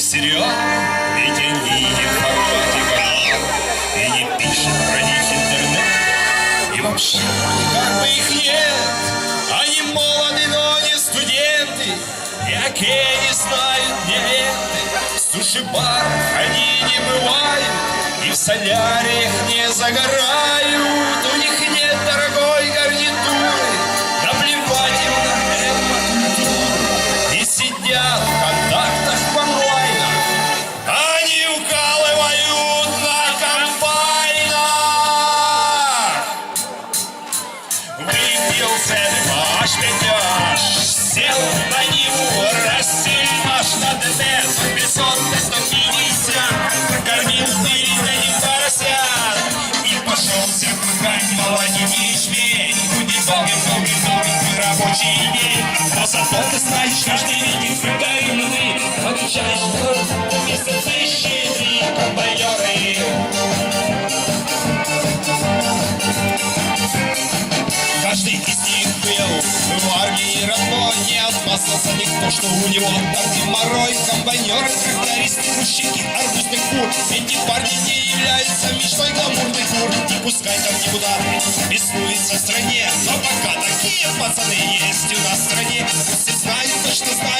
сериал, ведь они не в канала и не пишут про них интернет. И вообще, как бы их нет, они молоды, но не студенты, и окей знают невесты. В суши-барах они не бывают, и в соляриях не загорают. У них ваш пятяж, сел на него, рассельмаш на ДД, бессонно 150, прокормил передним поросят и пошел всех пускать молодец ячмень. Будет долгим, долгим, долгим рабочий день, но зато ты знаешь, каждый день что вместо тысячи три комбайнеры. Каждый из них в армии родной Не отмазался никто, что у него там геморрой Комбайнеры, трактористы, грузчики, арбузных кур. Эти парни не являются мечтой гламурных кур. И пускай там депутаты беснуются в стране Но пока такие пацаны есть у нас в стране. Все знают, точно знают,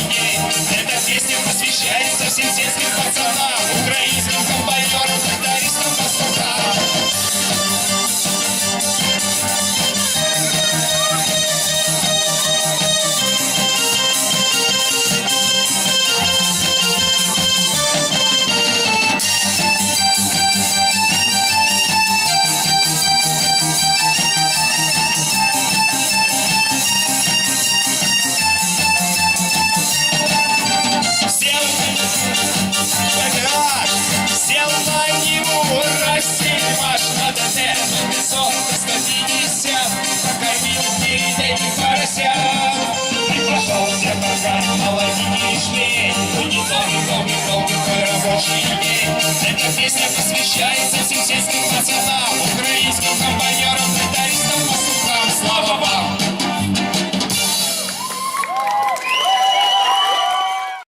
пошел всем пока молодец ячмень, будет долгий, долгий, долгий твой рабочий день.